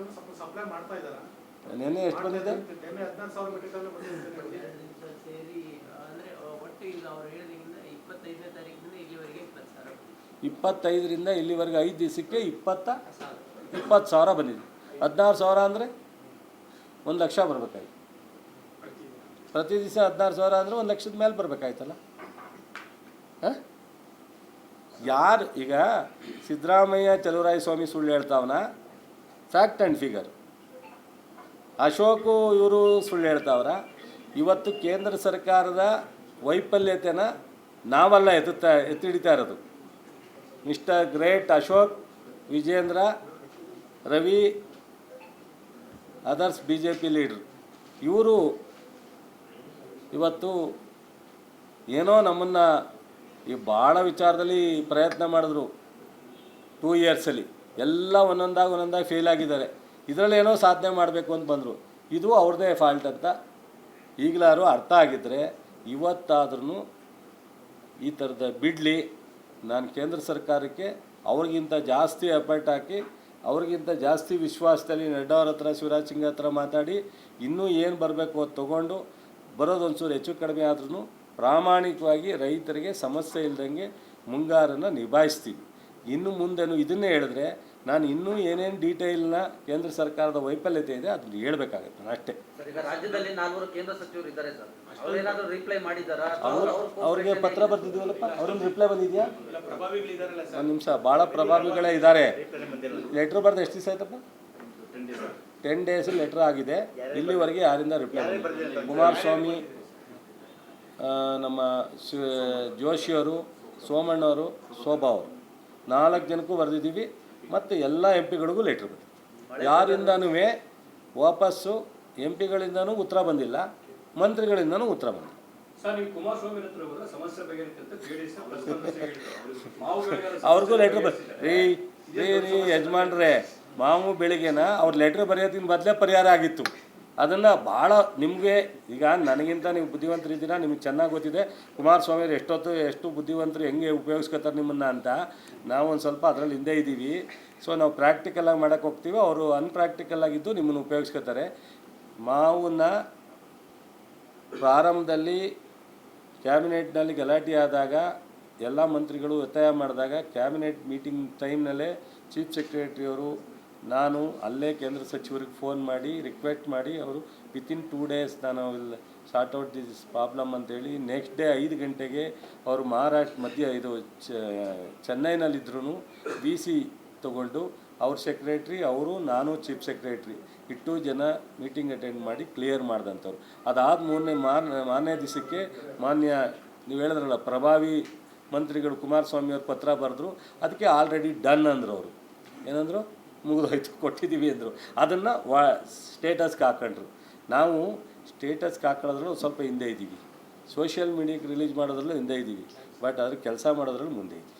Material supply ಮಾಡ್ತಾ ಇದ್ದಾರಾ? ನೆನ್ನೆ ಎಷ್ಟು ಬಂದಿದೆ? ನಿನ್ನೆ ಹದಿನಾರು ಸಾವಿರ ಮೆಟೀರಿಯಲ್ ಬಂದಿದೆ ಎರಡು ಸೇರಿ ಅಂದರೆ ಒಟ್ಟು ಈಗ ಅವ್ರು ಹೇಳಿದಿಂದ ಇಪ್ಪತ್ತೈದನೇ ತಾರೀಕಿನಿಂದ ಇಲ್ಲಿವರೆಗೆ ಇಪ್ಪತ್ತು ಸಾವಿರ ಇಪ್ಪತ್ತೈದರಿಂದ ಇಲ್ಲಿವರೆಗೆ ಐದು ದಿವಸಕ್ಕೆ ಇಪ್ಪತ್ತ ಇಪ್ಪತ್ತು ಸಾವಿರ ಬಂದಿದೆ. ಹದಿನಾರು ಸಾವಿರ ಅಂದರೆ ಒಂದು ಲಕ್ಷ ಬರಬೇಕಾಯ್ತು. ಪ್ರತಿ ದಿವಸ ಹದಿನಾರು ಸಾವಿರ ಅಂದರೆ ಒಂದು ಲಕ್ಷದ ಮೇಲೆ ಬರಬೇಕಾಯ್ತಲ್ಲ? ಹಾಂ? ಯಾರು ಈಗ ಸಿದ್ದರಾಮಯ್ಯ ಚಲುವರಾಯ ಸ್ವಾಮಿ ಸುಳ್ಳು ಹೇಳ್ತಾವನ? ಫ್ಯಾಕ್ಟ್ ಆ್ಯಂಡ್ ಫಿಗರ್ ಅಶೋಕು ಇವರು ಸುಳ್ಳು ಹೇಳ್ತಾವ್ರ. ಇವತ್ತು ಕೇಂದ್ರ ಸರ್ಕಾರದ ವೈಫಲ್ಯತೆನ ನಾವೆಲ್ಲ ಎತ್ತುತ್ತಾ, ಎತ್ತಿಡಿತಾ ಇರೋದು. Mister great Ashok Vijendra, Ravi others B J P leader ಇವರು ಇವತ್ತು ಏನೋ ನಮ್ಮನ್ನು ಈ ಭಾಳ ವಿಚಾರದಲ್ಲಿ ಪ್ರಯತ್ನ ಮಾಡಿದ್ರು. ಟೂ ಇಯರ್ಸಲ್ಲಿ ಎಲ್ಲ ಒಂದೊಂದಾಗಿ ಒಂದೊಂದಾಗಿ ಫೇಲ್ ಆಗಿದ್ದಾರೆ. ಇದರಲ್ಲಿ ಏನೋ ಸಾಧನೆ ಮಾಡಬೇಕು ಅಂತ ಬಂದರು. ಇದು ಅವ್ರದ್ದೇ ಫಾಲ್ಟ್ ಅಂತ ಈಗಲಾರು ಅರ್ಥ ಆಗಿದ್ದರೆ ಇವತ್ತಾದ್ರೂ ಈ ಥರದ ಬಿಡಲಿ ನಾನು ಕೇಂದ್ರ ಸರ್ಕಾರಕ್ಕೆ ಅವ್ರಿಗಿಂತ ಜಾಸ್ತಿ ಎಫರ್ಟ್ ಹಾಕಿ, ಅವ್ರಿಗಿಂತ ಜಾಸ್ತಿ ವಿಶ್ವಾಸದಲ್ಲಿ ನಡ್ಡಾ ಹತ್ರ, ಶಿವರಾಜ್ ಸಿಂಗ್ ಹತ್ರ ಮಾತಾಡಿ, ಇನ್ನೂ ಏನು ಬರಬೇಕು ಅದು ತೊಗೊಂಡು ಬರೋದೊಂಚೂರು ಹೆಚ್ಚು ಕಡಿಮೆ ಆದ್ರೂ ಪ್ರಾಮಾಣಿಕವಾಗಿ ರೈತರಿಗೆ ಸಮಸ್ಯೆ ಇಲ್ದಂಗೆ ಮುಂಗಾರನ್ನು ನಿಭಾಯಿಸ್ತೀವಿ. ಇನ್ನು ಮುಂದೆನೂ ಇದನ್ನೇ ಹೇಳಿದ್ರೆ ನಾನು ಇನ್ನೂ ಏನೇನು ಡೀಟೇಲ್ನ ಕೇಂದ್ರ ಸರ್ಕಾರದ ವೈಫಲ್ಯತೆ ಇದೆ ಅದನ್ನ ಹೇಳ್ಬೇಕಾಗತ್ತೆ ನಾನು ಅಷ್ಟೇ. ಸರ್ ಈಗ ರಾಜ್ಯದಲ್ಲಿ ನಾಲ್ವರು ಕೇಂದ್ರ ಸಚಿವರು ಇದ್ದಾರೆ ಸರ್. ಅವ್ರೇನಾದ್ರೂ ರಿಪ್ಲೈ ಮಾಡಿದಾರಾ ಅವ್ರಿಗೆ ಪತ್ರ ಬರ್ತಿದ್ವಲ್ಲಪ್ಪ ಅವ್ರಿಂದ ರಿಪ್ಲೈ ಬಂದಿದೆಯಾ? ಒಂದು ನಿಮಿಷ ಭಾಳ ಪ್ರಭಾವಿಗಳೇ ಇದ್ದಾರೆ. ಲೆಟ್ರ್ ಬರೆದ ಎಷ್ಟು ದಿವಸ ಆಯ್ತಪ್ಪ? ಟೆನ್ ಡೇಸ್ ಲೆಟ್ರ್ ಆಗಿದೆ. ಇಲ್ಲಿವರೆಗೆ ಯಾರಿಂದ ರಿಪ್ಲೈ ಬಂದಿದೆ ಕುಮಾರಸ್ವಾಮಿ ನಮ್ಮ ಜೋಶಿಯವರು ಸೋಮಣ್ಣವರು ಶೋಭಾ ಅವರು. ನಾಲ್ಕು ಜನಕ್ಕೂ ಬರೆದಿದ್ದೀವಿ ಮತ್ತು ಎಲ್ಲ ಎಂ ಪಿಗಳಿಗೂ ಲೆಟ್ರ್ ಬಂದಿದೆ. ಯಾರಿಂದನೂ ವಾಪಸ್ಸು ಎಂ ಪಿಗಳಿಂದನೂ ಉತ್ತರ ಬಂದಿಲ್ಲ ಮಂತ್ರಿಗಳಿಂದನೂ ಉತ್ತರ ಬಂದಿಲ್ಲ. ಅವ್ರಿಗೂ ಲೆಟ್ರ್ ಬ ರೀ ರೀ ರೀ ಯಜಮಾನ್ರೆ ಮಾವು ಬೆಳಿಗ್ಗೆನ ಅವ್ರ ಲೆಟ್ರ್ ಬರೆಯೋದಿನ ಬದಲೇ ಪರಿಹಾರ ಆಗಿತ್ತು. ಅದನ್ನು ಭಾಳ ನಿಮಗೆ, ಈಗ ನನಗಿಂತ ನೀವು ಬುದ್ಧಿವಂತರಿದ್ದೀರಾ ನಿಮ್ಗೆ ಚೆನ್ನಾಗಿ ಗೊತ್ತಿದೆ. ಕುಮಾರಸ್ವಾಮಿ ಅವ್ರು ಎಷ್ಟೊತ್ತು, ಎಷ್ಟು ಬುದ್ಧಿವಂತರು ಹೆಂಗೆ ಉಪಯೋಗಿಸ್ಕೊತಾರೆ ನಿಮ್ಮನ್ನು ಅಂತ ನಾವು ಒಂದು ಸ್ವಲ್ಪ ಅದರಲ್ಲಿ ಹಿಂದೆ ಇದ್ದೀವಿ. ಸೊ ನಾವು ಪ್ರಾಕ್ಟಿಕಲಾಗಿ ಮಾಡೋಕೆ ಹೋಗ್ತೀವಿ. ಅವರು ಅನ್ಪ್ರಾಕ್ಟಿಕಲ್ ಆಗಿದ್ದು ನಿಮ್ಮನ್ನು ಉಪಯೋಗಿಸ್ಕೊತಾರೆ. ಮಾವನ್ನ ಪ್ರಾರಂಭದಲ್ಲಿ ಕ್ಯಾಬಿನೆಟ್ನಲ್ಲಿ ಗಲಾಟೆ ಆದಾಗ, ಎಲ್ಲ ಮಂತ್ರಿಗಳು ಒತ್ತಾಯ ಮಾಡಿದಾಗ, ಕ್ಯಾಬಿನೆಟ್ ಮೀಟಿಂಗ್ ಟೈಮ್ನಲ್ಲೇ ಚೀಫ್ ಸೆಕ್ರೆಟರಿಯವರು ನಾನು ಅಲ್ಲೇ ಕೇಂದ್ರ ಸಚಿವರಿಗೆ ಫೋನ್ ಮಾಡಿ ರಿಕ್ವೆಸ್ಟ್ ಮಾಡಿ, ಅವರು ವಿತಿನ್ ಟೂ ಡೇಸ್ ನಾನು ಶಾರ್ಟ್ ಔಟ್ ದಿಸ್ ಪ್ರಾಬ್ಲಮ್ ಅಂತೇಳಿ ನೆಕ್ಸ್ಟ್ ಡೇ ಐದು ಗಂಟೆಗೆ ಅವರು ಮಹಾರಾಷ್ಟ್ರ ಮಧ್ಯ ಇದು ಚೆನ್ನೈನಲ್ಲಿದ್ದರೂ ವಿ ಸಿ ತಗೊಂಡು ಅವ್ರ ಸೆಕ್ರೆಟ್ರಿ ಅವರು, ನಾನು ಚೀಫ್ ಸೆಕ್ರೆಟ್ರಿ ಇಟ್ಟು ಜನ ಮೀಟಿಂಗ್ ಅಟೆಂಡ್ ಮಾಡಿ ಕ್ಲಿಯರ್ ಮಾಡ್ದಂಥವ್ರು. ಅದಾದ ಮೂರನೇ ಮಾನ್ಯ ದಿವಸಕ್ಕೆ ಮಾನ್ಯ ನೀವು ಹೇಳಿದ್ರಲ್ಲ ಪ್ರಭಾವಿ ಮಂತ್ರಿಗಳು ಕುಮಾರಸ್ವಾಮಿ ಅವ್ರ ಪತ್ರ ಬರೆದ್ರು, ಅದಕ್ಕೆ ಆಲ್ರೆಡಿ ಡನ್ ಅಂದರು ಅವರು. ಏನಂದರು? ಮುಗಿದೋಯ್ತು, ಕೊಟ್ಟಿದ್ದೀವಿ ಅಂದರು. ಅದನ್ನು ವಾ ಸ್ಟೇಟಸ್ಗೆ ಹಾಕೊಂಡ್ರು. ನಾವು ಸ್ಟೇಟಸ್ಗೆ ಹಾಕೊಳ್ಳೋದ್ರಲ್ಲೂ ಸ್ವಲ್ಪ ಹಿಂದೆ ಇದ್ದೀವಿ. ಸೋಷಿಯಲ್ ಮೀಡಿಯಾಕ್ಕೆ ರಿಲೀಸ್ ಮಾಡೋದ್ರಲ್ಲೂ ಹಿಂದೆ ಇದ್ದೀವಿ. ಬಟ್ ಅದ್ರ ಕೆಲಸ ಮಾಡೋದ್ರಲ್ಲಿ ಮುಂದೆ ಇದ್ದೀವಿ.